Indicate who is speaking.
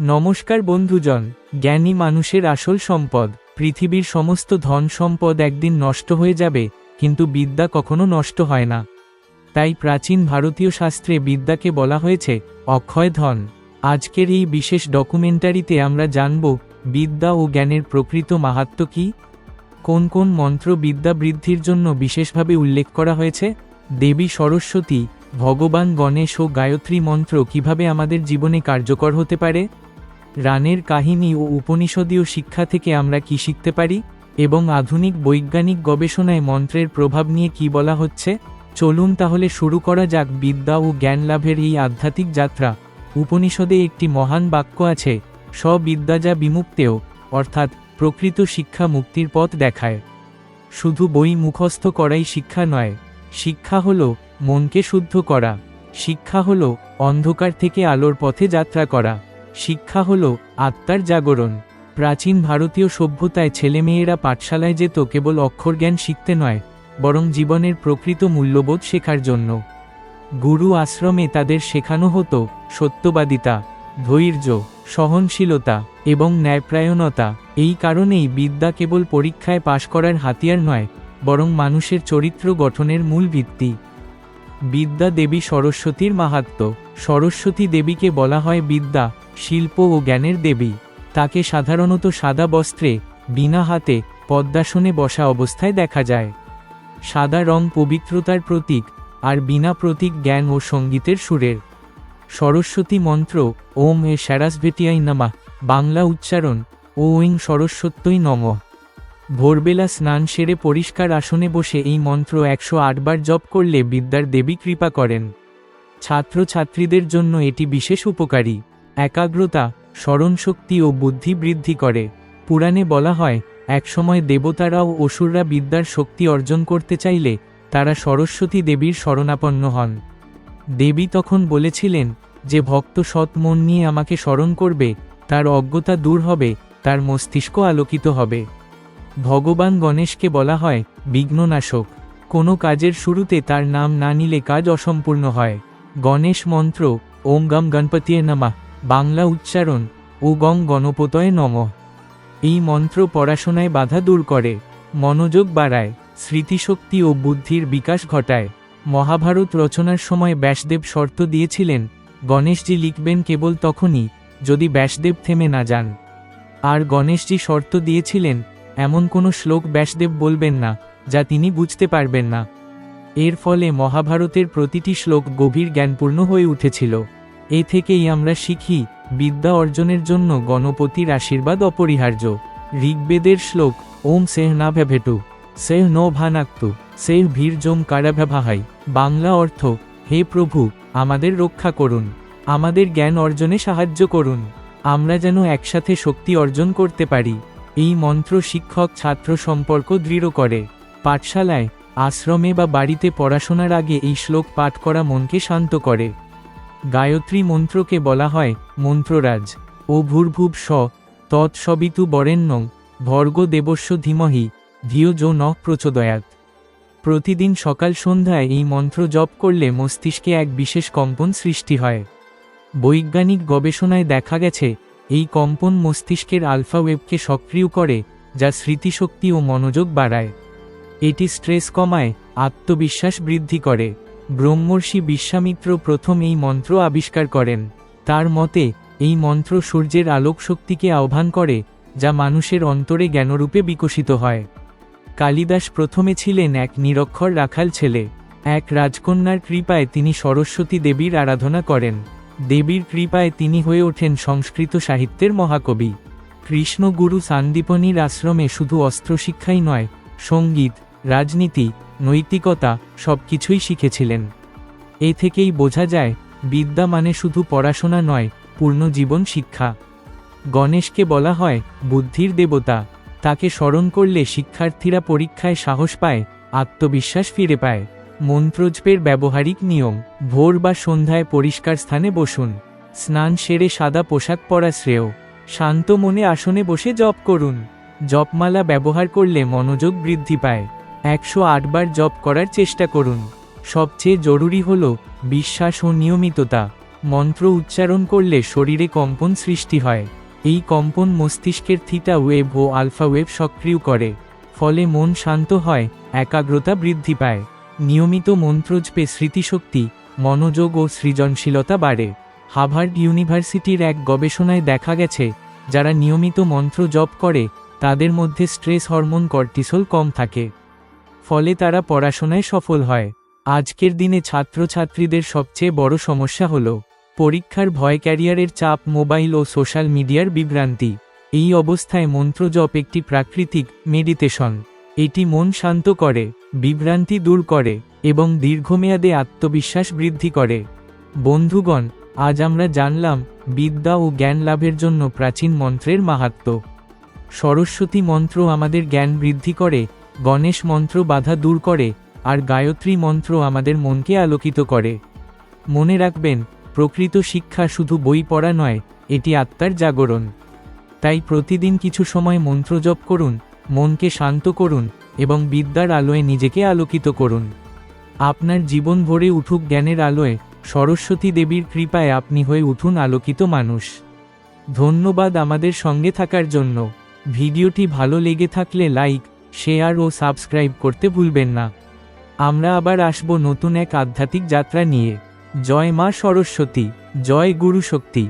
Speaker 1: নমস্কার বন্ধুজন, জ্ঞানী মানুষের আসল সম্পদ, পৃথিবীর সমস্ত ধন সম্পদ একদিন নষ্ট হয়ে যাবে, কিন্তু বিদ্যা কখনো নষ্ট হয় না। তাই প্রাচীন ভারতীয় শাস্ত্রে বিদ্যাকে বলা হয়েছে, অক্ষয় ধন। আজকের এই বিশেষ ডকুমেন্টারিতে আমরা জানব, বিদ্যা ও জ্ঞানের প্রকৃত মাহাত্ম কী? কোন কোন মন্ত্র বিদ্যা বৃদ্ধির জন্য বিশেষভাবে উল্লেখ করা হয়েছে? দেবী সরস্বতী, ভগবান গণেশ ও গায়ত্রী মন্ত্র কীভাবে আমাদের জীবনে কার্যকর হতে পারে? রানের কাহিনী ও উপনিষদীয় শিক্ষা থেকে আমরা কি শিখতে পারি এবং আধুনিক বৈজ্ঞানিক গবেষণায় মন্ত্রের প্রভাব নিয়ে কি বলা হচ্ছে? চলুন তাহলে শুরু করা যাক বিদ্যা ও জ্ঞান লাভের এই আধ্যাত্মিক যাত্রা। উপনিষদে একটি মহান বাক্য আছে, স্ববিদ্যা যা বিমুক্তেও, অর্থাৎ প্রকৃত শিক্ষা মুক্তির পথ দেখায়। শুধু বই মুখস্থ করাই শিক্ষা নয়, শিক্ষা হল মনকে শুদ্ধ করা, শিক্ষা হল অন্ধকার থেকে আলোর পথে যাত্রা করা। শিক্ষা হল আত্মার জাগরণ। প্রাচীন ভারতীয় সভ্যতায় ছেলেমেয়েরা পাঠশালায় যেত কেবল অক্ষরজ্ঞান শিখতে নয়, বরং জীবনের প্রকৃত মূল্যবোধ শেখার জন্য। গুরু আশ্রমে তাদের শেখানো হতো সত্যবাদিতা, ধৈর্য, সহনশীলতা এবং ন্যায়প্রায়ণতা। এই কারণেই বিদ্যা কেবল পরীক্ষায় পাশ করার হাতিয়ার নয়, বরং মানুষের চরিত্র গঠনের মূল ভিত্তি। বিদ্যা দেবী সরস্বতীর মাহাত্ম। সরস্বতী দেবীকে বলা হয় বিদ্যা। শিল্প ও জ্ঞানের দেবী। তাকে সাধারণত সাদা বস্ত্রে, বিনা হাতে, পদ্মাসনে বসা অবস্থায় দেখা যায়। সাদা রং পবিত্রতার প্রতীক আর বিনা প্রতীক জ্ঞান ও সঙ্গীতের সুরের। সরস্বতী মন্ত্র, ওম এ স্যারাসভেটিয়াই নামা। বাংলা উচ্চারণ, ও ওইং সরস্বত্যই নম। ভোরবেলা স্নান সেরে পরিষ্কার আসনে বসে এই মন্ত্র একশো আটবার জপ করলে বিদ্যার দেবী কৃপা করেন। ছাত্রছাত্রীদের জন্য এটি বিশেষ উপকারী। একাগ্রতা, স্মরণশক্তি ও বুদ্ধি বৃদ্ধি করে। পুরাণে বলা হয়, একসময় দেবতারা ও অসুররা বিদ্যার শক্তি অর্জন করতে চাইলে তারা সরস্বতী দেবীর শরণাপন্ন হন। দেবী তখন বলেছিলেন যে, ভক্ত সৎ মন নিয়ে আমাকে স্মরণ করবে, তার অজ্ঞতা দূর হবে, তার মস্তিষ্ক আলোকিত হবে। ভগবান গণেশকে বলা হয়, বিঘ্ননাশক। কোনো কাজের শুরুতে তার নাম না নিলে কাজ অসম্পূর্ণ হয়। গণেশ মন্ত্র, ওম গম গণপতিয়ে নমা। বাংলা উচ্চারণ ও গং গণপতয়ে নম। এই মন্ত্র পড়াশোনায় বাধা দূর করে, মনোযোগ বাড়ায়, স্মৃতিশক্তি ও বুদ্ধির বিকাশ ঘটায়। মহাভারত রচনার সময় ব্যাসদেব শর্ত দিয়েছিলেন, গণেশজি লিখবেন কেবল তখনই, যদি ব্যাসদেব থেমে না যান। আর গণেশজি শর্ত দিয়েছিলেন, এমন কোনো শ্লোক ব্যাসদেব বলবেন না, যা তিনি বুঝতে পারবেন না। এর ফলে মহাভারতের প্রতিটি শ্লোক গভীর জ্ঞানপূর্ণ হয়ে উঠেছিল। এ থেকেই আমরা শিখি, বিদ্যা অর্জনের জন্য গণপতির আশীর্বাদ অপরিহার্য। ঋগ্বেদের শ্লোক, ওম সেহ না ভেভেটু সেহ ন ভানাক্তু, সেহ ভীরজম কারাভ্যাভাহাই বাংলা অর্থ, হে প্রভু, আমাদের রক্ষা করুন, আমাদের জ্ঞান অর্জনে সাহায্য করুন, আমরা যেন একসাথে শক্তি অর্জন করতে পারি। এই মন্ত্র শিক্ষক ছাত্র সম্পর্ক দৃঢ় করে। পাঠশালায়, আশ্রমে বা বাড়িতে পড়াশোনার আগে এই শ্লোক পাঠ করা মনকে শান্ত করে। গায়ত্রী মন্ত্রকে বলা হয়, মন্ত্ররাজ। ও ভূর্ভুব স তৎসবিতু বরেণ্যং, ভর্গ দেবস্য ধীমহি, ধিয় যো ন প্রচোদয়াত। প্রতিদিন সকাল সন্ধ্যায় এই মন্ত্র জপ করলে মস্তিষ্কে এক বিশেষ কম্পন সৃষ্টি হয়। বৈজ্ঞানিক গবেষণায় দেখা গেছে, এই কম্পন মস্তিষ্কের আলফা ওয়েবকে সক্রিয় করে, যা স্মৃতিশক্তি ও মনোযোগ বাড়ায়। এটি স্ট্রেস কমায়, আত্মবিশ্বাস বৃদ্ধি করে। ব্রহ্মর্ষি বিশ্বামিত্র প্রথম এই মন্ত্র আবিষ্কার করেন। তার মতে, এই মন্ত্র সূর্যের আলোক শক্তিকে আহ্বান করে, যা মানুষের অন্তরে জ্ঞানরূপে বিকশিত হয়। কালিদাস প্রথমে ছিলেন এক নিরক্ষর রাখাল ছেলে। এক রাজকন্যার কৃপায় তিনি সরস্বতী দেবীর আরাধনা করেন। দেবীর কৃপায় তিনি হয়ে ওঠেন সংস্কৃত সাহিত্যের মহাকবি। কৃষ্ণগুরু সান্দীপনীর আশ্রমে শুধু অস্ত্রশিক্ষাই নয়, সংগীত, রাজনীতি নৈতিকতা সব কিছুই শিখেছিলেন। এ থেকেই বোঝা যায়, বিদ্যা মানে শুধু পড়াশোনা নয়, পূর্ণ জীবন শিক্ষা। গণেশকে বলা হয় বুদ্ধির দেবতা। তাকে স্মরণ করলে শিক্ষার্থীরা পরীক্ষায় সাহস পায়, আত্মবিশ্বাস ফিরে পায়। মন্ত্রজপের ব্যবহারিক নিয়ম, ভোর বা সন্ধ্যায় পরিষ্কার স্থানে বসুন। স্নান সেরে সাদা পোশাক পরা শ্রেয়। শান্ত মনে আসনে বসে জপ করুন। জপমালা ব্যবহার করলে মনোযোগ বৃদ্ধি পায়। একশো আটবার জপ করার চেষ্টা করুন। সবচেয়ে জরুরি হল বিশ্বাস ও নিয়মিততা। মন্ত্র উচ্চারণ করলে শরীরে কম্পন সৃষ্টি হয়। এই কম্পন মস্তিষ্কের থিটা ওয়েভ ও আলফা ওয়েভ সক্রিয় করে, ফলে মন শান্ত হয়, একাগ্রতা বৃদ্ধি পায়। নিয়মিত মন্ত্রজপে স্মৃতিশক্তি, মনোযোগ ও সৃজনশীলতা বাড়ে। হাভার্ড ইউনিভার্সিটির এক গবেষণায় দেখা গেছে, যারা নিয়মিত মন্ত্র জপ করে, তাদের মধ্যে স্ট্রেস হরমোন কর্টিসল কম থাকে। ফলে তারা পড়াশোনায় সফল হয়। আজকের দিনে ছাত্রছাত্রীদের সবচেয়ে বড় সমস্যা হল, পরীক্ষার ভয় ক্যারিয়ারের চাপ, মোবাইল ও সোশ্যাল মিডিয়ার বিভ্রান্তি। এই অবস্থায় মন্ত্রজপ একটি প্রাকৃতিক মেডিটেশন। এটি মন শান্ত করে, বিভ্রান্তি দূর করে এবং দীর্ঘমেয়াদে আত্মবিশ্বাস বৃদ্ধি করে। বন্ধুগণ, আজ আমরা জানলাম, বিদ্যা ও জ্ঞান লাভের জন্য প্রাচীন মন্ত্রের মাহাত্ম্য। সরস্বতী মন্ত্র আমাদের জ্ঞান বৃদ্ধি করে গণেশ মন্ত্র বাধা দূর করে, আর গায়ত্রী মন্ত্র আমাদের মনকে আলোকিত করে। মনে রাখবেন, প্রকৃত শিক্ষা শুধু বই পড়া নয়, এটি আত্মার জাগরণ। তাই প্রতিদিন কিছু সময় মন্ত্র জপ করুন, মনকে শান্ত করুন, এবং বিদ্যার আলোয় নিজেকে আলোকিত করুন। আপনার জীবন ভরে উঠুক জ্ঞানের আলোয়, সরস্বতী দেবীর কৃপায় আপনি হয়ে উঠুন আলোকিত মানুষ। ধন্যবাদ আমাদের সঙ্গে থাকার জন্য। ভিডিওটি ভালো লেগে থাকলে লাইক শেয়ার ও সাবস্ক্রাইব করতে ভুলবেন না। আমরা আবার আসব নতুন এক আধ্যাত্মিক যাত্রা নিয়ে। জয় মা সরস্বতী, জয় গুরু শক্তি।